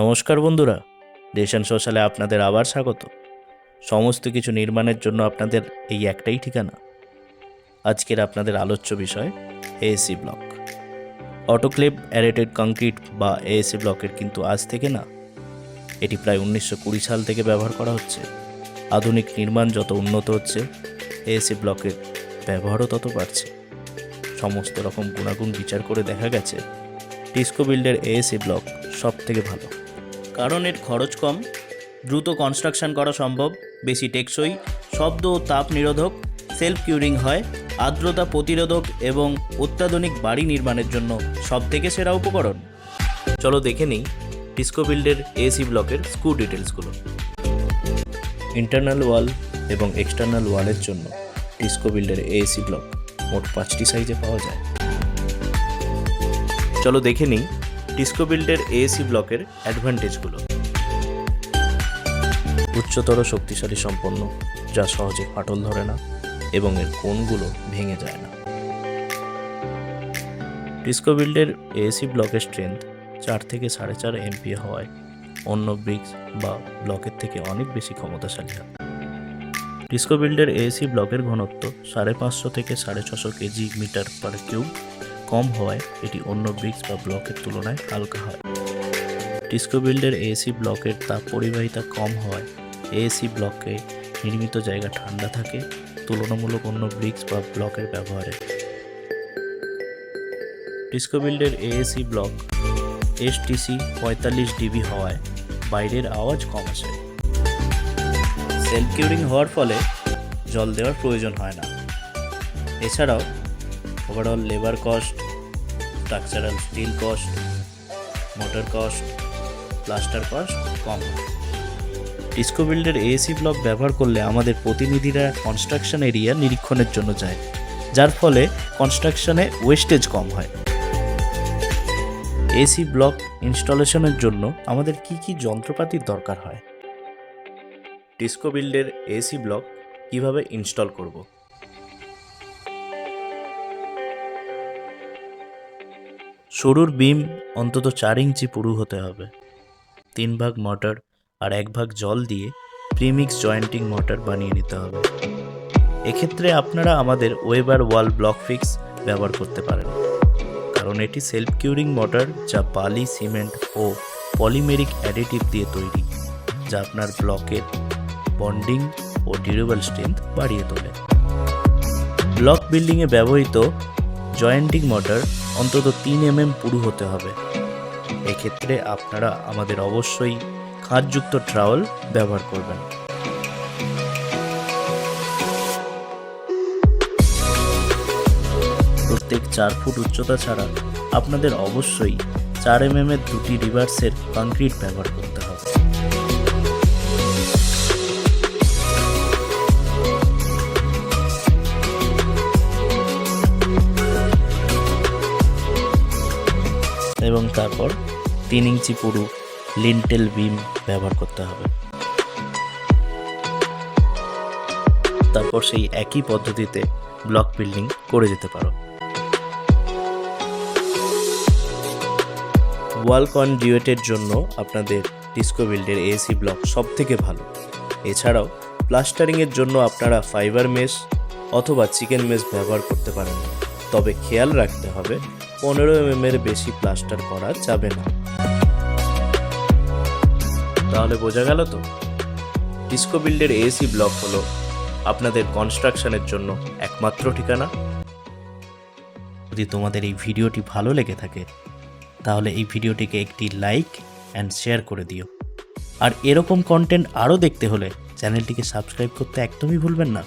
নমস্কার বন্ধুরা রেশন সোশ্যালে আপনাদের আবার স্বাগত। সমস্ত কিছু নির্মাণের জন্য আপনাদের এই একটাই ঠিকানা। আজকের আপনাদের আলোচ্য বিষয় AAC block autoclave aerated concrete বা এএসি ব্লকের কিন্তু আজ থেকে না, এটি প্রায় উনিশশো কুড়ি সাল থেকে ব্যবহার করা হচ্ছে। আধুনিক নির্মাণ যত উন্নত হচ্ছে এএসি ব্লকের ব্যবহারও তত বাড়ছে। সমস্ত রকম গুণাগুণ বিচার করে দেখা গেছে টিস্কো বিল্ডের এএসি ব্লক সব থেকে ভালো। কারণ এর খরচ কম, দ্রুত কনস্ট্রাকশন করা সম্ভব, বেশি টেকসই, শব্দ ও তাপ নিরোধক সেলফ কিউরিং হয়, আর্দ্রতা প্রতিরোধক এবং অত্যাধুনিক বাড়ি নির্মাণের জন্য সব থেকে সেরা উপকরণ। চলো দেখে নিই টিস্কো বিল্ডের এসি ব্লকের স্ক্রু ডিটেলসগুলো ইন্টারনাল ওয়াল এবং এক্সটার্নাল ওয়ালের জন্য টিস্কো বিল্ডের এসি ব্লক মোট পাঁচটি সাইজে পাওয়া যায়। চলো দেখে নিই ডিস্কো বিল্ডের এএসি ব্লকের অ্যাডভান্টেজগুলো উচ্চতর শক্তিশালী সম্পন্ন, যা সহজে ফাটল ধরে না এবং এর কোণগুলো ভেঙে যায় না। ডিস্কো বিল্ডের এএসি ব্লকের স্ট্রেংথ চার থেকে সাড়ে চার এমপিএ হওয়ায় অন্য ব্রিক্স বা ব্লকের থেকে অনেক বেশি ক্ষমতাশালী হয়। ডিস্কো বিল্ডের এএসি ব্লকের ঘনত্ব সাড়ে পাঁচশো থেকে সাড়ে ছশো কেজি মিটার পার কিউব কম হওয়ায় এটি অন্য ব্রিক্স বা ব্লকের তুলনায় হালকা হয়। ডিস্কো বিল্ডের এএসি ব্লকের তাপ পরিবাহিতা কম হওয়ায় এএসি ব্লকে নির্মিত জায়গা ঠান্ডা থাকে, তুলনামূলক অন্য ব্রিক্স বা ব্লকের ব্যবহারে। ডিস্কো বিল্ডের এএসি ব্লক এসটিসি পঁয়তাল্লিশ ডিবি হওয়ায় বাইরের আওয়াজ কম আসে। সেলফ কিউরিং হওয়ার ফলে জল দেওয়ার প্রয়োজন হয় না। এছাড়াও overall labour cost structural steel cost mortar cost plaster cost কম ডিস্কো বিল্ডের এএসি ব্লক ব্যবহার করলে আমাদের প্রতিনিধিরা কনস্ট্রাকশন এরিয়া নিরীক্ষণের জন্য যায়, যার ফলে কনস্ট্রাকশনে ওয়েস্টেজ কম হয়। এসি ব্লক ইনস্টলেশনের জন্য আমাদের কি কি যন্ত্রপাতির দরকার হয়? ডিস্কো বিল্ডের এসি ব্লক কীভাবে ইনস্টল করব? সরুর বিম অন্তত চার ইঞ্চি পুরু হতে হবে। তিন ভাগ মোটর আর এক ভাগ জল দিয়ে প্রিমিক্স জয়েন্টিং মটর বানিয়ে নিতে হবে। এক্ষেত্রে আপনারা আমাদের ওয়েবার ওয়াল ব্লক ফিক্স ব্যবহার করতে পারেন। কারণ এটি সেলফ কিউরিং মোটর যা বালি, সিমেন্ট ও পলিমেরিক অ্যাডিটিভ দিয়ে তৈরি, যা আপনার ব্লকের বন্ডিং ও ডিউরেবল স্ট্রেংথ বাড়িয়ে তোলে। ব্লক বিল্ডিংয়ে ব্যবহৃত জয়েন্টিং মোটর অন্তত তিন এম এম পুরু হতে হবে। এক্ষেত্রে আপনারা আমাদের অবশ্যই খাঁজযুক্ত ট্রাওয়েল ব্যবহার করবেন। প্রত্যেক চার ফুট উচ্চতা ছাড়া আপনাদের অবশ্যই চার এম এর দুটি রিভার্সের কংক্রিট ব্যবহার করতে এবং তারপর তিন ইঞ্চি পুরু লিন্টেল বিম ব্যবহার করতে হবে। তারপর সেই একই পদ্ধতিতে ব্লক বিল্ডিং করে যেতে পারো। ওয়াল কনডিউটের জন্য আপনাদের ডিস্কো বিল্ডের এসি ব্লক সব থেকে ভালো। এছাড়াও প্লাস্টারিংয়ের জন্য আপনারা ফাইবার মেশ অথবা চিকেন মেশ ব্যবহার করতে পারেন। তবে খেয়াল রাখতে হবে পনেরো এম এর বেশি প্লাস্টার করা যাবে না। তাহলে বোঝা গেল তো? ডিস্কো বিল্ডের এসি ব্লক হলো আপনাদের কনস্ট্রাকশনের জন্য একমাত্র ঠিকানা। যদি তোমাদের এই ভিডিওটি ভালো লেগে থাকে, তাহলে এই ভিডিওটিকে একটি লাইক অ্যান্ড শেয়ার করে দিও। আর এরকম কন্টেন্ট আরও দেখতে হলে চ্যানেলটিকে সাবস্ক্রাইব করতে একদমই ভুলবেন না।